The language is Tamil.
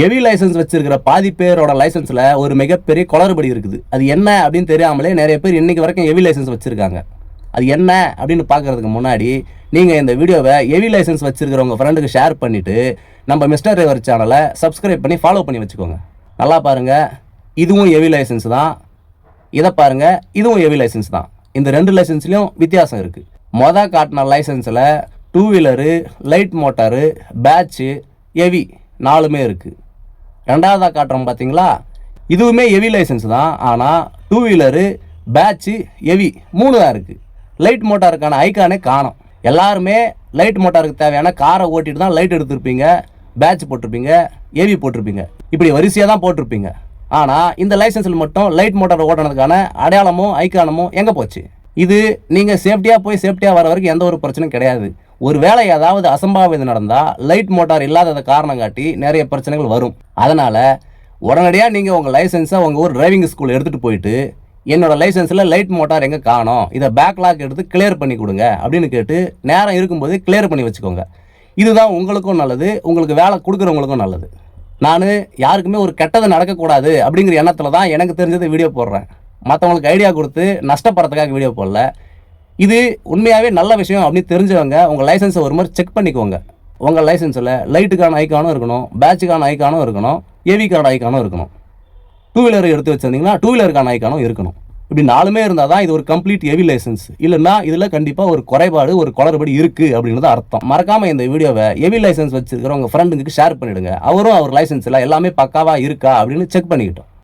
ஹெவி லைசன்ஸ் வச்சிருக்கிற பாதி பேரோட லைசன்ஸில் ஒரு மிகப்பெரிய குளறுபடி இருக்குது. அது என்ன அப்படின்னு தெரியாமலே நிறைய பேர் இன்றைக்கி வரைக்கும் ஹெவி லைசன்ஸ் வச்சுருக்காங்க. அது என்ன அப்படின்னு பார்க்கறதுக்கு முன்னாடி நீங்கள் இந்த வீடியோவை ஹெவி லைசன்ஸ் வச்சிருக்கிற உங்கள் ஃப்ரெண்டுக்கு ஷேர் பண்ணிவிட்டு நம்ம மிஸ்டர் டிரைவர் சேனலை சப்ஸ்கிரைப் பண்ணி ஃபாலோ பண்ணி வச்சுக்கோங்க. நல்லா பாருங்கள் இதுவும் ஹெவி லைசன்ஸ் தான். இதை பாருங்கள் இதுவும் ஹெவி லைசன்ஸ் தான். இந்த ரெண்டு லைசன்ஸ்லேயும் வித்தியாசம் இருக்குது மொதல் காட்டின லைசன்ஸில் two wheeler light motor badge heavy நாலுமே இருக்குது ரெண்டாவதாக காட்டுறோம் பார்த்தீங்களா இதுவுமே ஹெவி லைசன்ஸ் தான். ஆனால் டூ வீலரு பேட்ச்சு ஹெவி மூணு தான் இருக்குது லைட் மோட்டாருக்கான ஐக்கானே காணும். எல்லாருமே லைட் மோட்டாருக்கு தேவையான காரை ஓட்டிட்டு தான் லைட் எடுத்திருப்பீங்க. பேட்ச் போட்டிருப்பீங்க ஹெவி போட்டிருப்பீங்க. இப்படி வரிசையாக தான் போட்டிருப்பீங்க. ஆனால் இந்த லைசன்ஸில் மட்டும் லைட் மோட்டார் ஓட்டுனதுக்கான அடையாளமும் ஐக்கானமும் எங்கே போச்சு? இது நீங்கள் சேஃப்டியாக போய் சேஃப்டியாக வர வரைக்கும் எந்த ஒரு பிரச்சனையும் கிடையாது. ஒரு வேளை ஏதாவது அசம்பாவிதம் நடந்தால் லைட் மோட்டார் இல்லாதத காரணம் காட்டி நிறைய பிரச்சனைகள் வரும். அதனால் உடனடியாக நீங்கள் உங்கள் லைசன்ஸை உங்கள் ஊர் டிரைவிங் ஸ்கூல் எடுத்துகிட்டு போயிட்டு என்னோடய லைசன்ஸில் லைட் மோட்டார் எங்கே காணோம்? இதை பேக்லாக் எடுத்து கிளியர் பண்ணி கொடுங்க அப்படின்னு கேட்டு நேரம் இருக்கும்போது கிளியர் பண்ணி வச்சுக்கோங்க. இதுதான் உங்களுக்கும் நல்லது உங்களுக்கு வேலை கொடுக்குறவங்களுக்கும் நல்லது. நான் யாருக்குமே ஒரு கெட்டது நடக்கக்கூடாது அப்படிங்கிற எண்ணத்தில் தான் எனக்கு தெரிஞ்சது வீடியோ போடுறேன். மற்றவங்களுக்கு ஐடியா கொடுத்து நஷ்டப்படுறதுக்காக வீடியோ போடல. இது உண்மையாகவே நல்ல விஷயம் அப்படின்னு தெரிஞ்சவங்க உங்கள் லைசன்ஸை ஒரு மாதிரி செக் பண்ணிக்கோங்க. உங்கள் லைசன்ஸில் லைட்டுக்கான ஐக்கானும் இருக்கணும் பேட்சுக்கான ஐக்கானும் இருக்கணும் ஏவி கார்டு ஐக்கானும் இருக்கணும். டூ வீலர் எடுத்து வச்சிருந்தீங்கன்னா டூ வீலருக்கான ஐக்கானும் இருக்கணும். இப்படி நாலுமே இருந்தால் தான் இது ஒரு கம்ப்ளீட் ஹெவி லைசன்ஸ் இல்லைன்னா இதில் கண்டிப்பாக ஒரு குறைபாடு ஒரு குளறுபடி இருக்குது அப்படின்றது அர்த்தம். மறக்காமல் இந்த வீடியோவை ஹெவி லைசன்ஸ் வச்சுருக்கிற உங்கள் ஃப்ரெண்டுங்களுக்கு ஷேர் பண்ணிவிடுங்க அவரும் அவர் லைசன்ஸில் எல்லாமே பக்காவாக இருக்கா அப்படின்னு செக் பண்ணிக்கிட்டோம்.